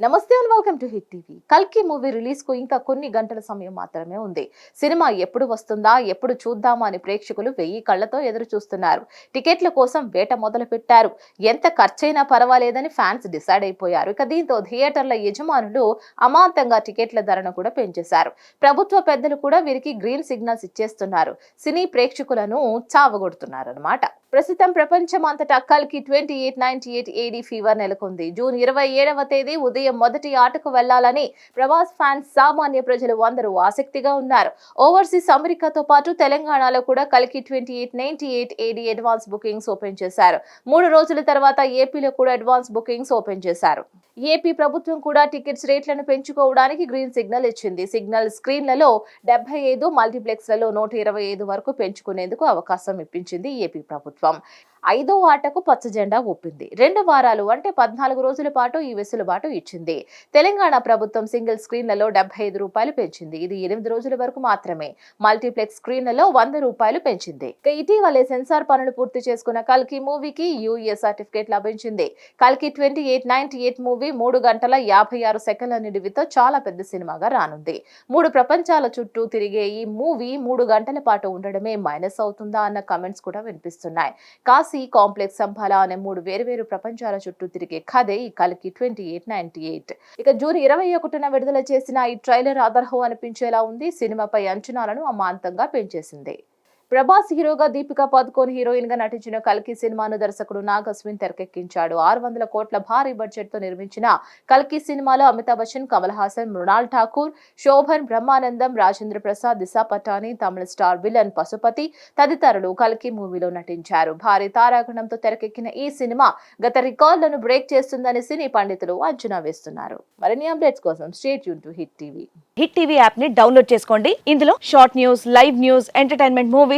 నమస్తే and welcome to Hit TV. కల్కి movie రిలీజ్కు ఇంకా కొన్ని గంటల సమయం మాత్రమే ఉంది. సినిమా ఎప్పుడు వస్తుందా ఎప్పుడు చూద్దామా అని ప్రేక్షకులు వెయ్యి కళ్ళతో ఎదురు చూస్తున్నారు. టికెట్ల కోసం వేట మొదలు పెట్టారు ఎంత ఖర్చైనా పర్వాలేదని ఫ్యాన్స్ డిసైడ్ అయిపోయారు. ఇక దీంతో థియేటర్ల యజమానులు అమాంతంగా టికెట్ల ధరను కూడా పెంచేశారు. ప్రభుత్వ పెద్దలు కూడా వీరికి గ్రీన్ సిగ్నల్స్ ఇచ్చేస్తున్నారు. సినీ ప్రేక్షకులను చావగొడుతున్నారు అనమాట ప్రస్తుతం ప్రపంచం అంతటా కల్కి twenty eight ninety eight AD fever నెలకొంది. జూన్ ఇరవై ఏడవ తేదీ ఉదయం మొదటి ఆటకు వెళ్ళాలని ప్రభాస్ ఫ్యాన్స్ సామాన్య ప్రజలు అందరూ ఆసక్తిగా ఉన్నారు. ఓవర్సీస్ అమెరికాతో పాటు తెలంగాణలో కూడా కల్కి twenty eight ninety eight AD advance bookings open చేశారు. మూడు రోజుల తర్వాత ఏపీలో కూడా అడ్వాన్స్ బుకింగ్స్ ఓపెన్ చేశారు. ఏపీ ప్రభుత్వం కూడా టికెట్స్ రేట్లను పెంచుకోవడానికి గ్రీన్ సిగ్నల్ ఇచ్చింది. సిగ్నల్ స్క్రీన్లలో డెబ్బై ఐదు మల్టీప్లెక్స్లలో నూట ఇరవై ఐదు వరకు పెంచుకునేందుకు అవకాశం ఇప్పించింది ఏపీ ప్రభుత్వం. ఐదో ఆటకు పచ్చ జెండా ఊపింది. రెండు వారాలు అంటే పద్నాలుగు రోజుల పాటు ఈ వెసులుబాటు ఇచ్చింది. తెలంగాణ ప్రభుత్వం సింగిల్ స్క్రీన్లలో డెబ్బై ఐదు రూపాయలు పెంచింది. ఇది ఎనిమిది రోజుల వరకు మాత్రమే. మల్టీప్లెక్స్ స్క్రీన్లలో వంద రూపాయలు పెంచింది. ఇటీవలే సెన్సార్ పనులు పూర్తి చేసుకున్న కల్కి మూవీకి యూఏ సర్టిఫికేట్ లభించింది. కల్కి twenty eight ninety eight movie మూడు గంటల యాభై ఆరు సెకండ్ల నిడివితో చాలా పెద్ద సినిమాగా రానుంది. మూడు ప్రపంచాల చుట్టూ తిరిగే ఈ మూవీ మూడు గంటల పాటు ఉండడమే మైనస్ అవుతుందా అన్న కమెంట్స్ కూడా వినిపిస్తున్నాయి. కాశీ కాంప్లెక్స్ సంభాల అనే మూడు వేరువేరు ప్రపంచాల చుట్టూ తిరిగే కథే ఈ కలికి ట్వంటీ ఎయిట్ నైన్టీ ఎయిట్. ఇక జూన్ ఇరవై ఒకటిన విడుదల చేసిన ఈ ట్రైలర్ అదర్హం అనిపించేలా ఉంది. సినిమాపై అంచనాలను అమాంతంగా పెంచేసింది. ప్రభాస్ హీరోగా దీపికా పదుకోన్ హీరోయిన్గా నటించిన కల్కి సినిమాను దర్శకుడు నాగ్ అశ్విన్ తెరకెక్కించాడు. ఆరు వందల కోట్ల భారీ బడ్జెట్తో నిర్మించిన కల్కి సినిమాలో అమితాబ్ బచ్చన్ కమల్ హాసన్ మృణాల్ ఠాకూర్ శోభన్ బ్రహ్మానందం రాజేంద్ర ప్రసాద్ దిశా పటాని తమిళ స్టార్ విలన్ పశుపతి తదితరులు కల్కి మూవీలో నటించారు. భారీ తారాగణంతో తెరకెక్కిన ఈ సినిమా గత రికార్డులను బ్రేక్ చేస్తుందని సినీ పండితులు అంచనా వేస్తున్నారు. మరిన్ని అప్డేట్స్ కోసం stay Yoon to Hit TV. Hit TV యాప్ని డౌన్లోడ్ చేసుకోండి. ఇందులో short news live news entertainment movie